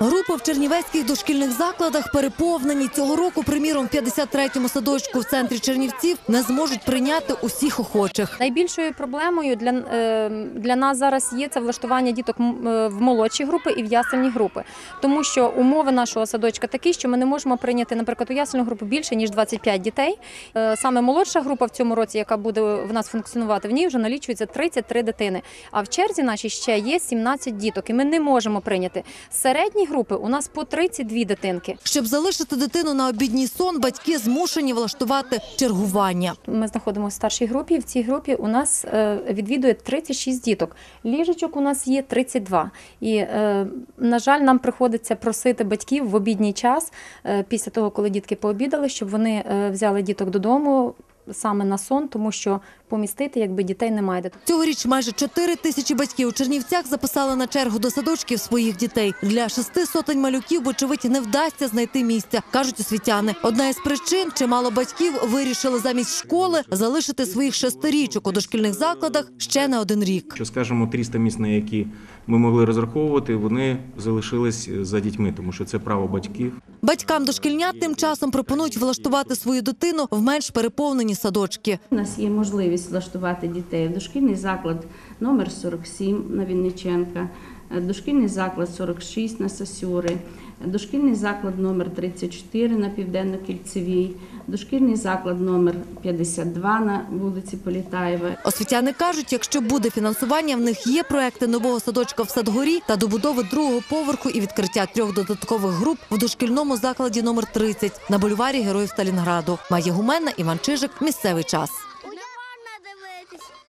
Групи в чернівецьких дошкільних закладах переповнені цього року. Приміром, в 53-му садочку в центрі Чернівців не зможуть прийняти усіх охочих. Найбільшою проблемою для, е, для нас зараз є це влаштування діток е, в молодші групи і в ясельні групи, тому що умови нашого садочка такі, що ми не можемо прийняти, наприклад, у ясельну групу більше ніж 25 дітей. Е, Саме молодша група в цьому році, яка буде в нас функціонувати, в ній вже налічується 33 дитини. А в черзі нашій ще є 17 діток, і ми не можемо прийняти. Середні групи у нас по 32 дитинки. Щоб залишити дитину на обідній сон, батьки змушені влаштувати чергування. Ми знаходимося в старшій групі. В цій групі у нас е, відвідує 36 діток. Ліжечок у нас є 32. І, е, на жаль, нам приходиться просити батьків в обідній час, е, після того, коли дітки пообідали, щоб вони взяли діток додому саме на сон, тому що помістити якби дітей немає де. Цьогоріч майже 4 тисячі батьків у Чернівцях записали на чергу до садочків своїх дітей. Для шести сотень малюків, вочевидь, не вдасться знайти місця, кажуть освітяни. Одна із причин чимало батьків вирішили замість школи залишити своїх шестирічок у дошкільних закладах ще на один рік. Що скажімо, 300 місць, на які ми могли розраховувати, вони залишились за дітьми, тому що це право батьків. Батькам дошкільнят тим часом пропонують влаштувати свою дитину в менш переповнені садочки. У нас є можливість влаштувати дітей в дошкільний заклад номер 47 на Вінниченка, дошкільний заклад 46 на Сосюри, дошкільний заклад номер 34 на Південно-Кільцевій, дошкільний заклад номер 52 на вулиці Політаєва Освітяни кажуть, якщо буде фінансування, в них є проекти нового садочка в Садгорі та добудови другого поверху і відкриття трьох додаткових груп в дошкільному закладі номер 30 на бульварі Героїв Сталінграду. Має гуменна Іван Чижик. Місцевий час.